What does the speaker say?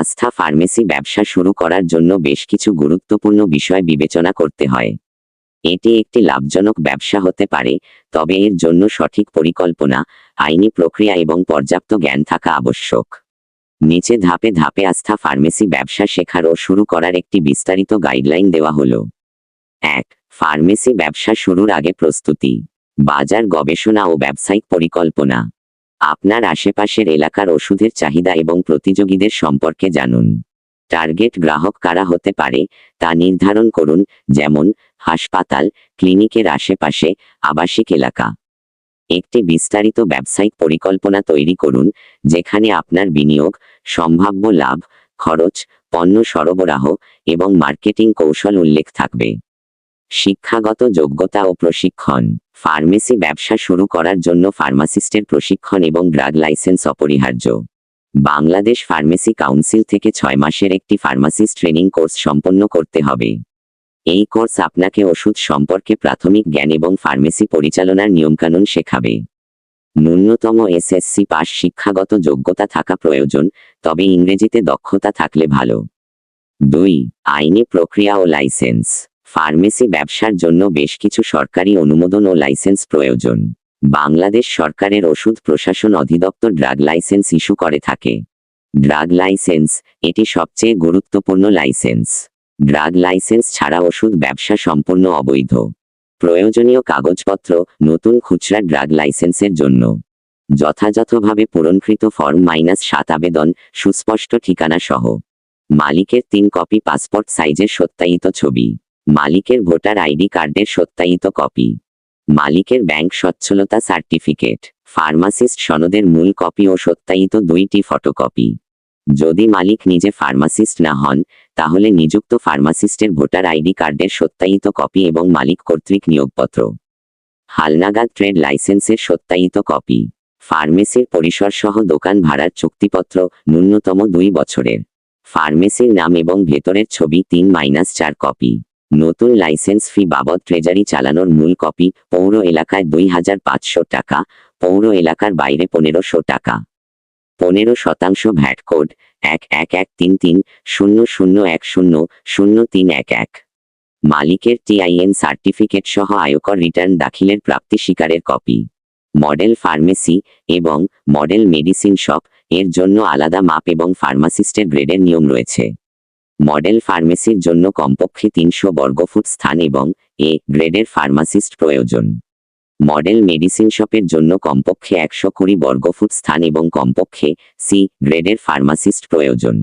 আস্থা ফার্মেসি ব্যবসা শুরু করার জন্য বেশ কিছু গুরুত্বপূর্ণ বিষয় বিবেচনা করতে হয়। এটি একটি লাভজনক ব্যবসা হতে পারে, তবে এর জন্য সঠিক পরিকল্পনা, আইনি প্রক্রিয়া এবং পর্যাপ্ত জ্ঞান থাকা আবশ্যক। নিচে ধাপে ধাপে আস্থা ফার্মেসি ব্যবসা শেখার ও শুরু করার একটি বিস্তারিত গাইডলাইন দেওয়া হলো। এক, ফার্মেসি ব্যবসা শুরুর আগে প্রস্তুতি। বাজার গবেষণা ও ব্যবসায়িক পরিকল্পনা। আপনার আশেপাশের এলাকার ওষুধের চাহিদা এবং প্রতিযোগীদের সম্পর্কে জানুন। টার্গেট গ্রাহক কারা হতে পারে তা নির্ধারণ করুন, যেমন, হাসপাতাল, ক্লিনিকের আশেপাশে, আবাসিক এলাকা। একটি বিস্তারিত ব্যবসায়িক পরিকল্পনা তৈরি করুন, যেখানে আপনার বিনিয়োগ, সম্ভাব্য লাভ, খরচ, পণ্য সরবরাহ এবং মার্কেটিং কৌশল উল্লেখ থাকবে। শিক্ষাগত যোগ্যতা ও প্রশিক্ষণ। ফার্মেসি ব্যবসা শুরু করার জন্য ফার্মাসিস্টের প্রশিক্ষণ এবং ড্রাগ লাইসেন্স অপরিহার্য। বাংলাদেশ ফার্মেসি কাউন্সিল থেকে ছয় মাসের একটি ফার্মাসিস্ট ট্রেনিং কোর্স সম্পন্ন করতে হবে। এই কোর্স আপনাকে ওষুধ সম্পর্কে প্রাথমিক জ্ঞান এবং ফার্মেসি পরিচালনার নিয়মকানুন শেখাবে। ন্যূনতম এসএসসি পাস শিক্ষাগত যোগ্যতা থাকা প্রয়োজন, তবে ইংরেজিতে দক্ষতা থাকলে ভালো। দুই, আইনি প্রক্রিয়া ও লাইসেন্স। ফার্মেসি ব্যবসার জন্য বেশ কিছু সরকারি অনুমোদন ও লাইসেন্স প্রয়োজন। বাংলাদেশ সরকারের ওষুধ প্রশাসন অধিদপ্তর ড্রাগ লাইসেন্স ইস্যু করে থাকে। ড্রাগ লাইসেন্স, এটি সবচেয়ে গুরুত্বপূর্ণ লাইসেন্স। ড্রাগ লাইসেন্স ছাড়া ওষুধ ব্যবসা সম্পূর্ণ অবৈধ। প্রয়োজনীয় কাগজপত্র, নতুন খুচরা ড্রাগ লাইসেন্সের জন্য। যথাযথভাবে পূরণকৃত ফর্ম মাইনাস সাত আবেদন, সুস্পষ্ট ঠিকানা সহ। মালিকের তিন কপি পাসপোর্ট সাইজের সত্যায়িত ছবি। মালিকের ভোটার আইডি কার্ডের সত্যায়িত কপি। মালিকের ব্যাংক সচ্ছলতা সার্টিফিকেট। ফার্মাসিস্ট সনদের মূল কপি ও সত্যায়িত দুইটি ফটোকপি। যদি মালিক নিজে ফার্মাসিস্ট না হন, তাহলে নিযুক্ত ফার্মাসিস্টের ভোটার আইডি কার্ডের সত্যায়িত কপি এবং মালিক কর্তৃক নিয়োগপত্র। হালনাগাদ ট্রেড লাইসেন্সের সত্যায়িত কপি। ফার্মেসির পরিসর সহ দোকান ভাড়ার চুক্তিপত্র ন্যূনতম দুই বছরের। ফার্মেসির নাম এবং ভেতরের ছবি তিন মাইনাস চার কপি। নতুন লাইসেন্স ফি বাবদ ট্রেজারি চালানোর মূল কপি পৌর এলাকায় দুই হাজার পাঁচশো টাকা, পৌর এলাকার বাইরে পনেরোশো টাকা। পনেরো শতাংশ ভ্যাট কোড, এক এক এক তিন তিন শূন্য শূন্য এক শূন্য শূন্য তিন এক এক। মালিকের টিআইএন সার্টিফিকেট সহ আয়কর রিটার্ন দাখিলের প্রাপ্তি স্বীকারের কপি। মডেল ফার্মেসি এবং মডেল মেডিসিন শপ এর জন্য আলাদা মাপ এবং ফার্মাসিস্টের গ্রেডের নিয়ম রয়েছে। মডেল ফার্মেসির জন্য কমপক্ষে তিনশো বর্গফুট স্থান এবং এ গ্রেডের ফার্মাসিস্ট প্রয়োজন। মডেল মেডিসিন শপের জন্য কমপক্ষে একশো কুড়ি বর্গফুট স্থান এবং কমপক্ষে সি গ্রেডের ফার্মাসিস্ট প্রয়োজন।